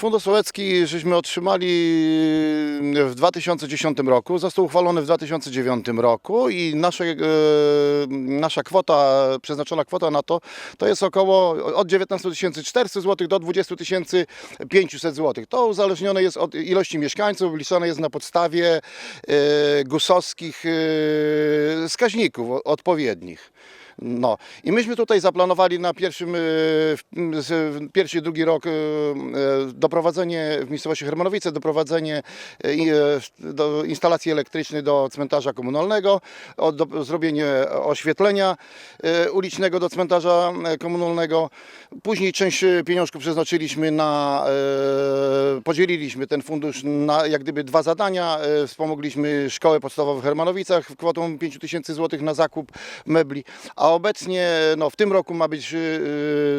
Fundusz Sołecki żeśmy otrzymali w 2010 roku, został uchwalony w 2009 roku i nasze, e, nasza kwota, przeznaczona kwota na to, to jest około od 19 400 zł do 20 500 zł. To uzależnione jest od ilości mieszkańców, liczone jest na podstawie e, gusowskich e, wskaźników odpowiednich. No i myśmy tutaj zaplanowali na pierwszym, e, pierwszy drugi rok e, e, doprowadzenie w miejscowości Hermanowice, doprowadzenie do instalacji elektrycznej do cmentarza komunalnego, zrobienie oświetlenia ulicznego do cmentarza komunalnego. Później część pieniążków przeznaczyliśmy na, podzieliliśmy ten fundusz na jak gdyby dwa zadania. Wspomogliśmy szkołę podstawową w Hermanowicach kwotą 5 tysięcy złotych na zakup mebli, a obecnie no, w tym roku ma być e,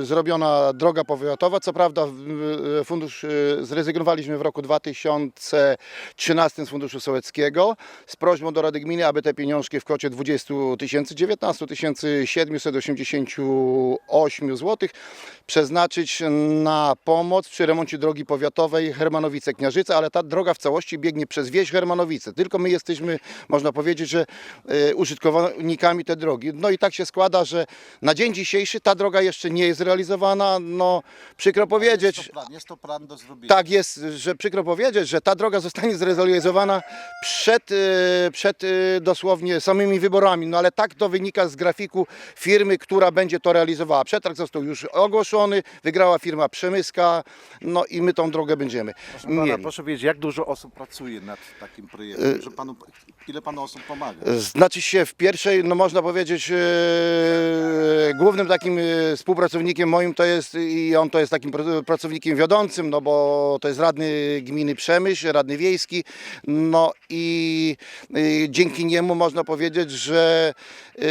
zrobiona droga powiatowa. Co prawda e, fundusz zrezygnowaliśmy w roku 2013 z funduszu sołeckiego z prośbą do Rady Gminy, aby te pieniążki w kwocie 20 tysięcy, 19 788 zł przeznaczyć na pomoc przy remoncie drogi powiatowej Hermanowice-Kniarzyce, ale ta droga w całości biegnie przez wieś Hermanowice. Tylko my jesteśmy, można powiedzieć, że użytkownikami tej drogi. No i tak się składa, że na dzień dzisiejszy ta droga jeszcze nie jest realizowana. No przykro powiedzieć, Jest to plan, jest to plan do zrobienia. tak jest, że przykro powiedzieć, że ta droga zostanie zrealizowana przed, e, przed e, dosłownie samymi wyborami, no ale tak to wynika z grafiku firmy, która będzie to realizowała. Przetarg został już ogłoszony, wygrała firma Przemyska, no i my tą drogę będziemy Proszę pana, mieli. proszę wiedzieć, jak dużo osób pracuje nad takim projektem? Że panu, ile panu osób pomaga? Znaczy się w pierwszej, no można powiedzieć, e, głównym takim e, współpracownikiem moim to jest i on to jest takim pr- pracownikiem wiodącym, no bo to jest radny gminy Przemyśl, radny wiejski, no i e, dzięki niemu można powiedzieć, że e,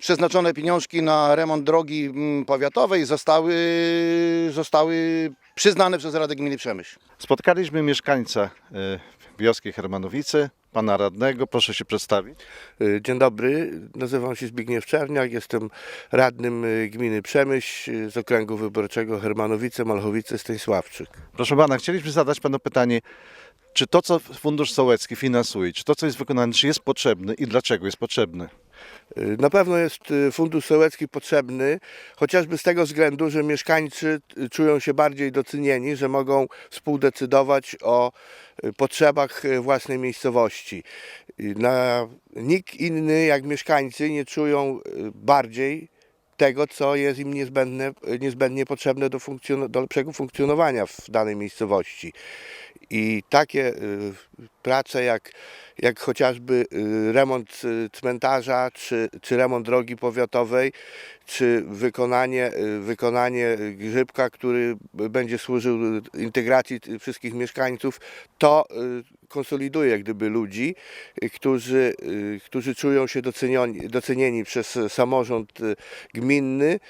przeznaczone pieniążki na remont drogi powiatowej zostały, zostały przyznane przez Radę Gminy Przemyśl. Spotkaliśmy mieszkańca e, wioski Hermanowice, pana radnego. Proszę się przedstawić. Y, Dzień dobry, nazywam się Zbigniew Czerniak, jestem radnym y, gminy Przemyśl y, z okręgu wyborczego Hermanowice, Malchowice, Stanisławczyk. Proszę pana, chcieliśmy zadać panu pytanie, czy to, co Fundusz Sołecki finansuje, czy to, co jest wykonane, czy jest potrzebne i dlaczego jest potrzebne? Y, Na pewno jest y, Fundusz Sołecki potrzebny, chociażby z tego względu, że mieszkańcy y, czują się bardziej docenieni, że mogą współdecydować o potrzebach własnej miejscowości. Na, nikt inny jak mieszkańcy nie czują bardziej tego, co jest im niezbędne, niezbędnie potrzebne do, funkcjon- do lepszego funkcjonowania w danej miejscowości. I takie y, prace jak, jak chociażby y, remont y, cmentarza, czy, czy remont drogi powiatowej, czy wykonanie, wykonanie grzybka, który będzie służył integracji wszystkich mieszkańców, to konsoliduje jak gdyby ludzi, y, którzy, y, którzy czują się docenioni, docenieni przez samorząd y, gminny.